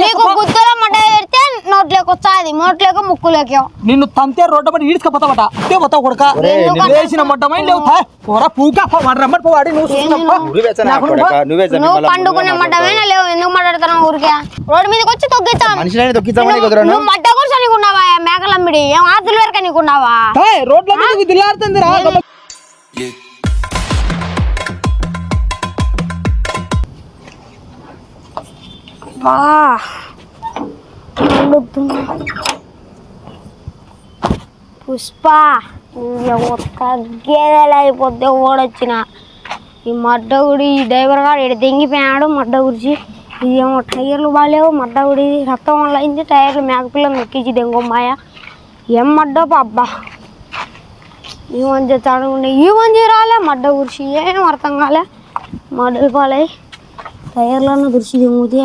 నీకు గుద్దలో మడ్డ పెడితే నోట్లోకి వచ్చాది నోట్లోకి ముక్కులోకి. నిన్ను తంతే రోడ్డు పడి ఈడ్చుకపోతావట. అట్టే పోతావు కొడక. వేసిన మొట్టమై లేవు తా. పోరా పూక వాడు రమ్మని పోవాడి నువ్వు చూసినప్ప. నువ్వే? చా నా నాకు కొడక, నువ్వే చా నువ్వు మళ్ళా పండుకునే నువ్వే మడ్డమేనా లేవు ఎందుకు మాట్లాడుతున్నావు ఊరికే? రోడ్డు మీదకి వచ్చి తొగ్గిస్తాం కుదరను? నువ్వు మడ్డ కూర్చో నీకున్నావా మేకలమ్మిడి ఏం ఆతులు వరకు నీకున్నావా తా, రోడ్ల మీద దిల్లాడుతుంది రా బా. పుష్ప గేదెలు అయిపోతే ఓడొచ్చిన. ఈ మడ్డగుడి ఈ డ్రైవర్ గారు ఇక్కడ తెంగిపోయాడు మడ్డ గురించి ఇదేమో టైర్లు బాగాలేవు మడ్డ గుడి రక్తం వల్ల అయింది టైర్లు మేకపిల్లని నొక్కించి దెంగమ్మాయ ఏం మడ్డపా అబ్బా ఈ మంచి చదువుండే ఈ మంచి రాలే మడ్డ గురించి ఏం అర్థం కాలే. మడ్డలు పాలై టైర్లను గురించి దెంగుతే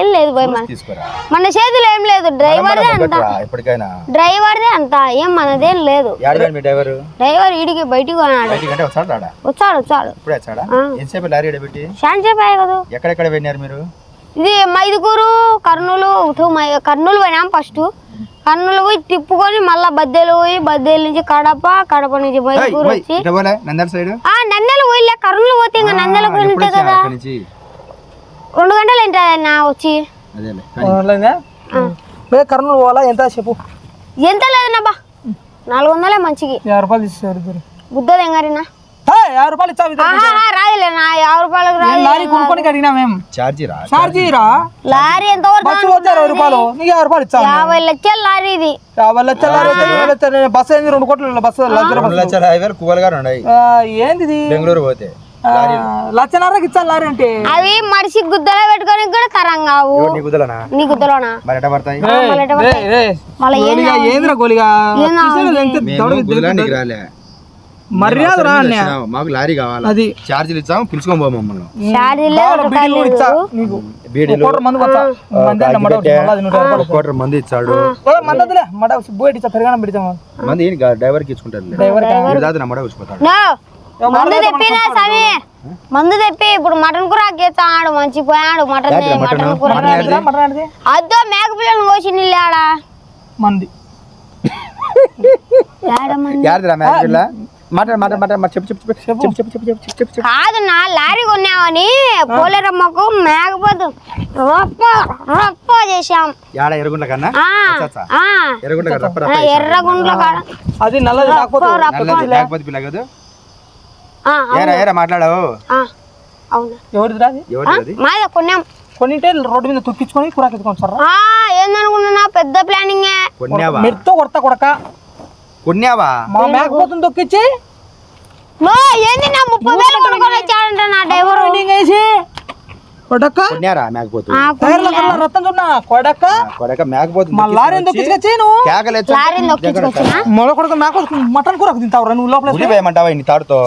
ఏం లేదు మన చేతిలో ఏం లేదు డ్రైవర్ డ్రైవర్ డ్రైవర్దే అంత ఏం మనదేం లేదు. డ్రైవర్? ఇడికి బయటికి కొన్నాడు వచ్చాడు వచ్చాడు. ఎక్కడెక్కడ మీరు? ఇది మైదుకూరు కర్నూలు కర్నూలు పోయినాం ఫస్ట్. కర్నూలు పోయి తిప్పుకొని మళ్ళా బద్దెలు పోయి బద్దెల నుంచి కడప కడప నుంచి వచ్చి నంద్యాల సైడ్ ఆ నందెలు పోయిలే కర్నూలు పోతే ఇంకా నందెల పోయి కదా. రెండు గంటలు ఏంటది నా వచ్చి కర్నూలు పోవాలా? ఎంత చెప్పు. ఎంత లేదు బా నాలుగు వందలే మంచికి. రూపాయలు బుద్ధ తెంగారినా? తా, యాభై రూపాయలు ఆహా రాదులే నా యాభై రూపాయలకు లారీ కొనుక్కొని అడిగినా మేము. ఛార్జీ రా ఛార్జీ రా. లారీ ఎంత బస్సు పోతే అరవై రూపాయలు. నీకు యాభై రూపాయలు ఇచ్చాను యాభై లక్షల లారీ ఇది. యాభై లక్షలు లారీ అయితే ఇరవై లక్షలు. నేను బస్సు అయింది రెండు కోట్ల బస్సు లక్ష రెండు లక్షల యాభై వేలు కువలుగా ఉన్నాయి ఆ, ఏంది ఇది బెంగళూరు పోతే ఆ, లక్షన్నరకి ఇచ్చాను లారీ అంటే. అవి మడిసి గుద్దలో పెట్టుకొని కూడా తరం కావు. ఎవరు నీ నీ గుద్దలోనా? మరి పడతాయి? మళ్ళీ ఏందిరా గోలిగా? మర్యాద రా మాకు లారీ కావాలి? అది. చార్జీలు ఇచ్చాము పిలుచుకొని పోము మమ్మల్ని. కోటర్ మంది ఇచ్చాడు. డ్రైవర్కి డ్రైవర్ మందు సమి మందు తెప్పి ఇప్పుడు మటన్ కూర ఆడు మంచి పోయాడు మటన్ మటన్. కూర. అద్దో మేక పిల్లలు కోసి నిల్లాడా మంది. మేక పిల్ల? మాట్లాడు మాట్లాడు మాట్లాడు చెప్పు చెప్పు చెప్పు చెప్పు. చెప్పు చెప్పు చెప్పు చెప్పు కాదు నా లారీ కొన్నామని పోలేరమ్మకు మేకపోతు. రప్ప రప్ప చేశాం. యాడ కన్నా రప్ప ఎర్రగుండ్ల కాడ. అది నల్లది లేకపోతే పిల్ల కదా? ఆ, ఏరా ఏరా మాట్లాడావు? ఆ, అవునా. ఎవరిది రాది? ఎవరిది? అది మాదే కొన్నాం. కొన్నింటే రోడ్డు మీద తొక్కించుకొని కూరాకి ఎత్తుకొని సార్ ఆ, ఏందనుకున్నా పెద్ద ప్లానింగే. మెత్తో కొడతా కొడక. కొన్యావా మా నో ఏంది నా ముప్పై వేలు కొనుక్కొని వచ్చాడంట నా డ్రైవర్. ట్రైనింగ్ వేసి. కొడక కొన్యారా మేకపోతు టైర్ల కన్నా రత్తం చూడ కొడక కొడక మేకపోతు మా లారీని తొక్కించుకొచ్చి నువ్వు? కేకలేచ్చు లారీని దొక్కించుకొచ్చినా మొల కొడుకు నాకు మటన్ కూరకు తింటావురా నువ్వు లోపల తాడుతో?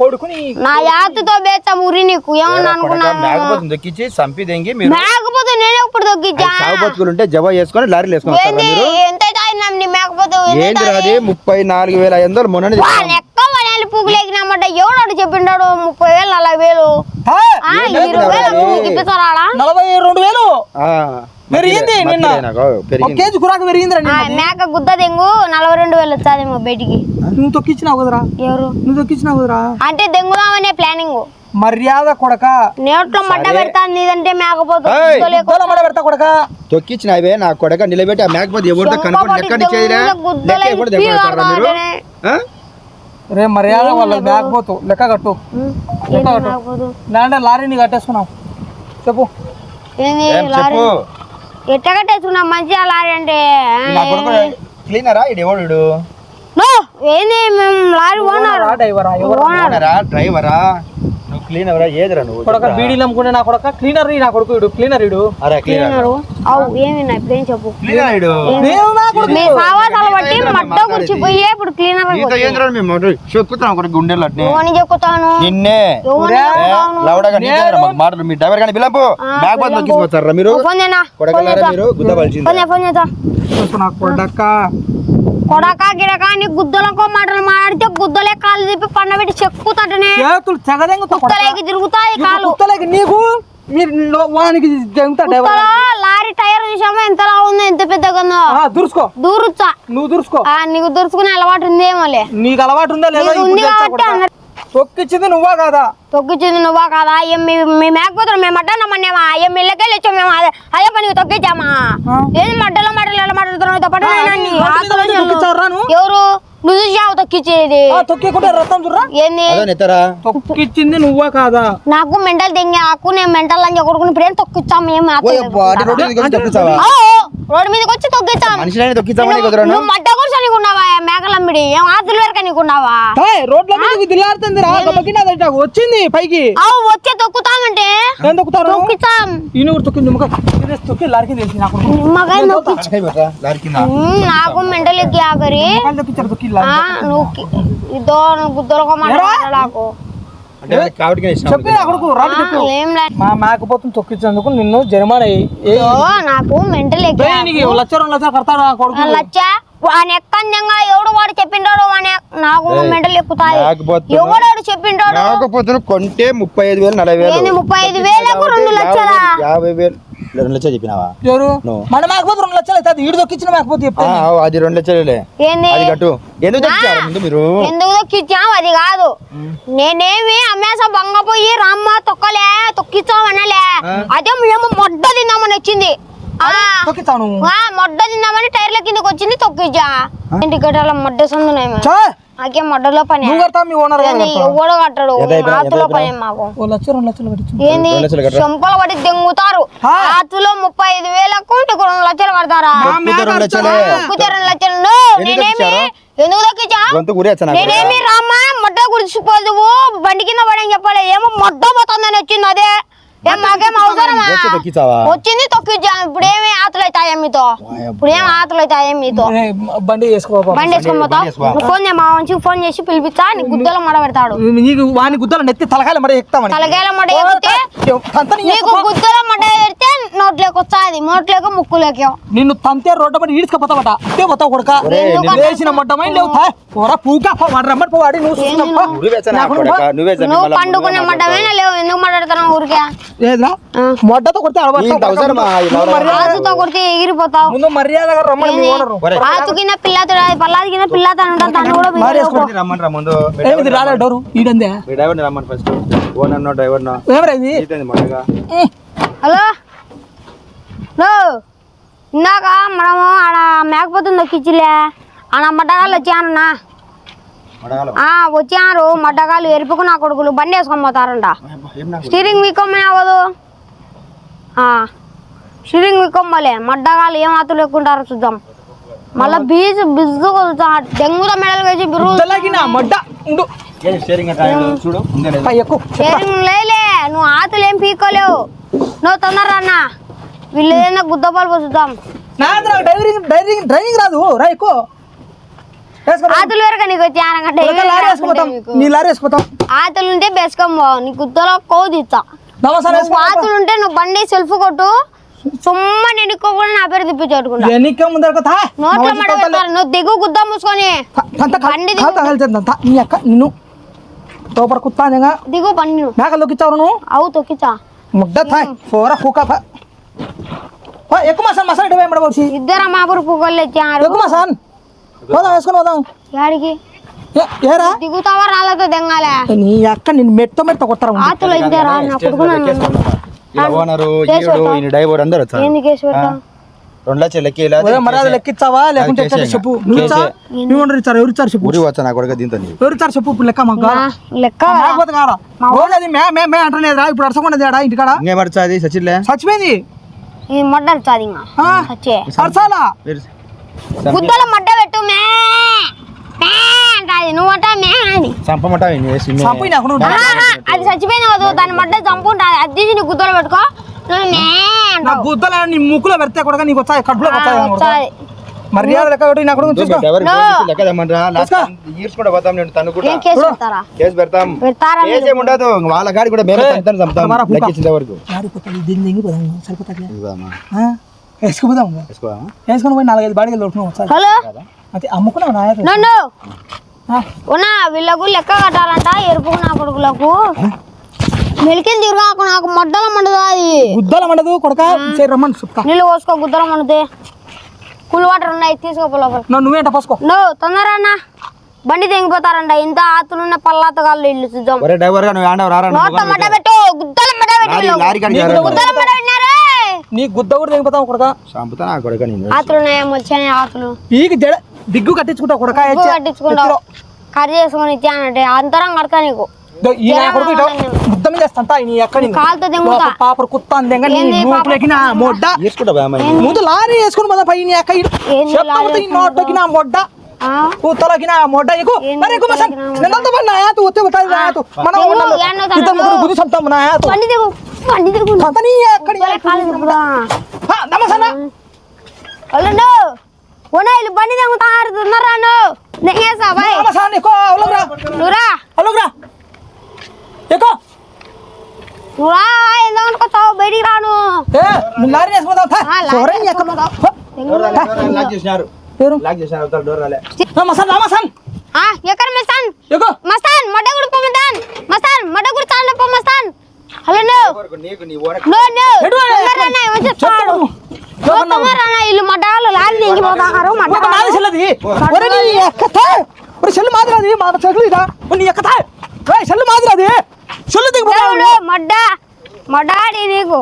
కొడుకుని. నా యాతతో బేచా మురి నీకు ఏమన్నా అనుకున్నా మేకపోతు దొక్కించి సంపి దెంగి మీరు. మేకపోతే నేనే ఇప్పుడు దొక్కిచ్చా సాగు బతుకులు ఉంటే జబా చేసుకొని లారీలు వేసుకొని వస్తారా ఏంది? మీరు? ఎక్కడ ముప్పై నాలుగు వేల మొన్న ఎక్కువ పువ్వులేకినామంటే ఎవడాడు చెప్పిండాడు ముప్పై వేలు నలభై వేలు? హా, ఆ, ఇరవై వేలు నువ్వు తిప్పిస్తారా నలభై రెండు వేలు. పెరిగింది నిన్న. ఒక పెరిగింది. కేజీ కూరాకు పెరిగిందిరా నిన్న. మేక గుద్ద దెంగు నలభై రెండు వేలు వచ్చాదేమో బయటికి. నువ్వు తొక్కిచ్చినావు కదరా. ఎవరు? నువ్వు తొక్కిచ్చినావు కదరా. అంటే దెంగుదామనే ప్లానింగ్ మర్యాద కొడక. నేట్లో మడ్డ పెడతా నీదంటే మేకపోతే మడ పెడతా కొడక. తొక్కిచ్చినవే నా కొడక నిలబెట్టి ఆ మేకపోతే ఎవరితో చేయలే రే మర్యాద వాళ్ళ మేకపోతు లెక్క కట్టు. మేకపోతు? లేదంటే లారీని కట్టేసుకున్నావు చెప్పు. ఏంది లారీ చెప్పు? ఎట్ట కట్టేసుకున్నా మంచిగా లారీ అంటే క్లీనరా? ఇది ఎవడు నో ఏంది మేము లారీ ఓనర్. డ్రైవరా? ఓనరా? డ్రైవరా? ఎవరా ఏదిరా నువ్వు? కొడక బీడీలు అమ్ముకునే నా కొడక? క్లీనర్ నా కొడుకు ఇడు క్లీనర్ ఇడు అరే క్లీన్ క్లీనరు అవు ఏమి నా ఇప్పుడేం చెప్పు? క్లీన్ ఇడు నేను నా కొడుకు. మీ సావాసాలు బట్టి మడ్డ గుర్చిపోయి ఇప్పుడు క్లీనర్ నీతో ఏంద్రా మేము చెప్పుతాం ఒకటి గుండెలు అట్నే. ఎవరిని చెక్కుతాను? నిన్నే. ఎవరిని ఏ, చెక్కుతాను? లౌడగా నీకేంద్రా మాకు మాటలు మీ డ్రైవర్ కానీ పిల్లపు బ్యాగ్ బాత్ నొక్కిపోతారా మీరు? ఫోన్ చేయనా కొడకలారా మీరు? గుద్ద పలిచింది. ఫోన్ చేయ ఫోన్ చేస్తా నా కొడక. కొడక గిడక నీ గుద్దలకో మాటలు మాడితే గుద్దలే కాలు తిప్పి పండబెట్టి చెక్కుతాటనే. చేతులు కుత్తలేకి తిరుగుతాయి కాలు కుత్తలేకి నీకు? మీరు వానికి లారీ టైర్ చూసామా ఎంతలా ఉందో? ఎంత పెద్దగా ఉందో ఆ, దురుసుకో. దూరుచ్చా నువ్వు దురుసుకో. ఆ, నీకు దొరుకునే అలవాటు ఉందేమోలే. నీకు అలవాటు ఉందా లేదా? తొక్కిచ్చింది నువ్వా కాదా? తొక్కిచ్చింది నువ్వా కాదా? ఏం మీ మీ మేకపోతారు మేము మడ్డ మన్నేమా ఏం ఇళ్ళకెళ్ళి వచ్చాం మేము? అదే అదే పనికి తొక్కిచ్చామా. ఏది మడ్డలో మడ్డలు ఎలా మాట్లాడుతున్నావు? ఎవరు? నువ్వు చూసావు తొక్కిచ్చేది? ఆ, తొక్కికుంటే రక్తం చూడరా? ఏంది? తొక్కిచ్చింది నువ్వా కాదా? నాకు మెంటల్ తెంగి ఆకు నేను మెంటల్ అని కొడుకుని అబ్బా, అంటే రోడ్డు మీదకి వచ్చి తొక్కిచ్చాం. నువ్వు మడ్డ మేకలమ్మిడి ఏం ఆతులు వరకు నీకున్నావా? రోడ్ల దిల్లాడుతుంది రా వచ్చింది పైకి. అవు వచ్చే తొక్కుతామంటే? ఏం తొక్కుతారు? తొక్కింది నిమ్మకాయ ఇది తొక్కి లారికి తెలిసి నాకు. మెంటల్ ఎక్కి ఆఖరి నువ్వు ఇదో తొక్కించేందుకు నిన్ను జరిమానా నాకు మెంటల్ ఎక్కి రెండు లక్షలు కడతాడు కొడుకు? లచ్చా? వాని ఎక్కందంగా ఎవడు వాడు చెప్పింటాడు వాని నాకు మెంటల్ ఎక్కుతాయి. కాకపోతే కొంటే ముప్పై ఐదు వేలు నలభై వేలు. ముప్పై ఐదు వేలకు రెండు లక్షలా? యాభై వేలు. రెండు లక్షలు చెప్పినావా? ఎవరు? నువ్వు. మన మేకపోతే రెండు లక్షలు అవుతుంది ఈడు తొక్కించిన మేకపోతే ఆ, చెప్పాను అది రెండు లక్షలే. ఏంది? అది కట్టు. ఎందుకు మీరు? అది కాదు. నేనేమి అమ్మేసా బంగపోయి రామ్మ తొక్కలే తొక్కిచ్చాం అనలే. అదే మేము మొడ్డ తిందామని వచ్చింది. ఆ, మొడ్డ తిందామని టైర్ల కిందకి వచ్చింది తొక్కిచ్చా? ఇంటి మొడ్డ నాకేం మొడ్డలో పని? ఎవడు కట్టడు పని మాకు. ఏంది? చెంపలు పడి దెంగుతారు. ముప్పై ఐదు వేలకు నీకు రెండు లక్షలు కడతారా? రెండు లక్షలే. ఎందుకు నేనేమి తొక్కిచ్చారు? ఎందుకు తొక్కిచ్చా? నేనేమి రామ్మా? గుడిచిపోదువు బండి కింద పడని చెప్పలే. ఏమో మొట్ట పోతుందని వచ్చింది అదే. మాకేం అవసరమా? వచ్చింది తొక్కిచ్చా ఇప్పుడు ఏమి ఆతులు అవుతాయా మీతో? ఇప్పుడు ఏం ఆతులు అవుతాయా మీతో? బండి వేసుకో. బండి ఫోన్ చేయ మా మంచిగా ఫోన్ చేసి పిలిపిస్తా నీ గుద్దలో మడ పెడతాడు. నీకు వాని గుద్దలు నెత్తి తలకాయలు మరి ఎక్కుతామని తలగేల మడ ఎక్కితే నీకు గుద్దలో మడ పెడితే నోట్లోకి వస్తాది నోట్లోకి ముక్కులోకి. నిన్ను తంతే రోడ్డు పడి ఈడ్చుకపోతావట. అట్టే పోతావు కొడుక. లేవు పోరా పూకా పో, వాడు రమ్మని పోవాడి నువ్వు చూసినప్ప. నువ్వేచ్చా నా కొడక నువ్వేచ్చా నువ్వు పండుకునే మడ్డమేనా లేవు? ఎందుకు మాట్లాడుతున్నావు ఊరికే? ఏదిరా ఆ. మొడ్డతో కొడితే? ఆసుతో కొడితే ఎగిరిపోతావు. ముందు మర్యాదగా రమ్మని మీ ఓనరు. ఒరే. ఆసు కింద పిల్లతుడు పల్లాది కింద పిల్లతాను ఉంటా దాన్ని కూడా పిల్లలు. రమ్మని రా ముందు మీ ఏమిది డ్రైవర్ని రాలే డోరు? ఈడందే? మీ డ్రైవర్ని రమ్మని first owner no driver no ఏమరా ఇది ఏ, హలో? హలో? ఇందాక మనము ఆడ మేకపోతుంది నొక్కిచ్చిలే. ఆడ మడ్డగాళ్ళు వచ్చానన్నా ఆ వచ్చారు. మడ్డగాళ్ళు ఎరుపుకు నా కొడుకులు. బండి వేసుకొని పోతారంట. స్టీరింగ్ వీకొమ్మని అవ్వదు. ఆ, స్టీరింగ్ వీకొమ్మలే మడ్డగాళ్ళు ఏం ఆతులు ఎక్కుంటారో చూద్దాం. మళ్ళా బీచ్ బిజు డెంగుతో మెడలు వేసి స్టీరింగ్ లేలే నువ్వు ఆతులు ఏం పీక్కోలేవు. నువ్వు తొందర అన్న. వీళ్ళు ఏదైనా గుద్దపాలు నాకు డ్రైవింగ్ డ్రైవింగ్ డ్రైవింగ్ రాదు. రా ఎక్కువ. ఆతులు వరకు నీకు వచ్చి నీ లారీ వేసుకుపోతాం. ఆతులు ఉంటే నువ్వు ఆతులు ఉంటే నువ్వు బండి సెల్ఫ్ కొట్టు సుమ్మ నిండుకోకుండా నా పేరు తిప్పించుకుంటా ఎన్నిక ముందర తా. నోట్లో మడ పెడతారు నువ్వు దిగు గుద్దా మూసుకొని. బండి నీ అక్క నిన్ను తోపర కుత్తాంగా దిగు బండి నువ్వు. మేకలు దొక్కిచ్చావు నువ్వు? అవు తొక్కిచా ముడ్డ థాయ్ ఫోరా ఎక్కువ మసాన్ మసాలా ఇటు వేయమడ బాబు ఇద్దరు ఇచ్చారు ఎక్కువ మసాన్ పోదాం వేసుకొని పోదాం. యాడికి? ఏరా? దిగుతావా రాళ్ళతో దెంగాలే. నీ అక్క నిన్ను మెట్ట మెట్ట కొట్టరా ఉండు. ఆతులు ఇద్దరా నా కొడుకు నన్ను ఇలా ఓనరు ఈడు. ఈయన డ్రైవర్ అందరూ వచ్చారు. ఏంది కేసు రెండు లక్షలు లెక్క మర్యాద లెక్కిచ్చావా లేకుంటే చెప్పు. నువ్వు ఇచ్చారు? ఎవరు ఇచ్చారు చెప్పు. ఊరి వచ్చా నా కొడుకు దీంతో ఎవరు ఇచ్చారు చెప్పు ఇప్పుడు లెక్క మాకు. నా లెక్క లేకపోతే కారా అది మే మే మే అంటలేదురా ఇప్పుడు అరసకుండా తేడా ఇంటికాడ? ఇంకే పడుతుంది సచిన్లే? చచ్చిపోయింది ఈ మొడ్డలు చాది ఇంకా. ఆ, వచ్చే అరసాలా మీరు గుద్దల మడ్డ మే మే అని చంపమంటావు నువ్వు. అది. చచ్చిపోయిన వద్దు దాని మడ్డ అది తీసి నీ గుద్దలు పెట్టుకో. నువ్వు మే నా అంటావు. గుద్దలు నీ ముక్కులో పెడితే కూడా నీకు వచ్చాయి కడుపులో వచ్చాయి. మర్యాద లెక్క పెట్టి నా కొడుకు చూసుకో. లెక్క తెమ్మంటారా? లాస్ట్ పోతాం నేను కేసు పెడతాం. పెడతారా కేసు ఏమి ఉండదు వాళ్ళ గాడి కూడా మేమే చంపుతాం. వరకు. వేసుకుపోదాం? వేసుకొని పోయి నాలుగైదు దొరుకుతున్నాం హలో? ఉన్నా వీళ్ళకు లెక్క కట్టాలంట ఎరుపు నా కొడుకులకు. మెలికింది తిరగాకు నాకు మడ్డల మండదు అది? గుద్దల మండదు కొడక సరే రమ్మని చెప్తా. నీళ్ళు పోసుకో గుద్దల మండుతే. కూల్ వాటర్ ఉన్నాయి తీసుకోపో లోపల. నువ్వేంట పోసుకో. నో తొందర అన్న. బండి తెంగిపోతారంట ఇంత ఆతులున్న పల్లాతగాళ్ళు ఇల్లు చూద్దాం. ఒరే డ్రైవర్గా నువ్వు ఆడవు రారా నువ్వు నోట మడ్డ పెట్టు. గుద్దల మడ్డ పెట్టు. గుద్దల మడ్డ పెట్టినారే నీ గుద్ద కూడా దిగిపోతావు కొడక? చంపుతా నా కొడుక నేను ఆతులు వచ్చాయి ఆతులు. పీకి జడ దిగ్గు కట్టించుకుంటావు కొడక కట్టించుకుంటావు. కర్రీ చేసుకొని ఇచ్చానంటే అంతరం కడతా నీకు. ఈ నా కొడుకు ఇటు ముద్ద మీద వేస్తా నీ ఎక్కడ కాలుతో దింగుతా. పాపర కుత్తా అందంగా నీ ఏంది పాపర మూపులకి నా మొడ్డ? తీసుకుంటా బామ్మ ముందు లారీ వేసుకుని పోదా పై నీ అక్క ఇటు? ఏంది చెప్తా లారీ ఈ నోట్లోకి నా మొడ్డ? ఆ? కూతలకి నా మొడ్డ? ఎక్కు. ఏంది మరి ఎక్కు మసన్ కూతలకి నా మొడ్డ? నిన్నంత పని నా యాతు ఉత్తే ఉత్తే నా యాతు మన దిగు, ఊళ్ళో ఏడనో ఇద్దరు తనకు. ముగ్గురు గుద్దు చంపుతాం నా యాతు బండి వాళ్ళు వీళ్ళు బండి దిగుతారు ఉన్నారా నెంగేసా బాయ్ నమసన ఎక్కు అవలోగ్రా నువ్వురా అవలోగ్రా ఎక్కు. నువ్వురా ఎందుకు అనుకోతావు బయటికి రాను లారీ వేసుకుందాం లారీ సోరని ఎక్కడ లాక్ చేసినారు పేరు లాక్ చేసినారు అవతల డోర్ రాలే నమసన్ నమసన్ ఆ, ఎక్కడ మస్తాన్ ఎక్కు మస్తాన్ మడ్డగుడు పో మస్తాన్ మస్తాన్ మడ్డగుడు తాండ పో మస్తాన్ హలో నీకు నీ ఓడ చెప్తాడు. ఇల్లు? దిగిపోతారు ఒక నాది మడ్డగాళ్ళు చెల్లది ఒరే నీ ఎక్కతా? ఒరే చెల్లు మాదిరది మా చెల్లు ఇదా? నీ ఎక్కతా? చెల్లు మాదిరది. మడ్డ మడ్డాడి నీకు.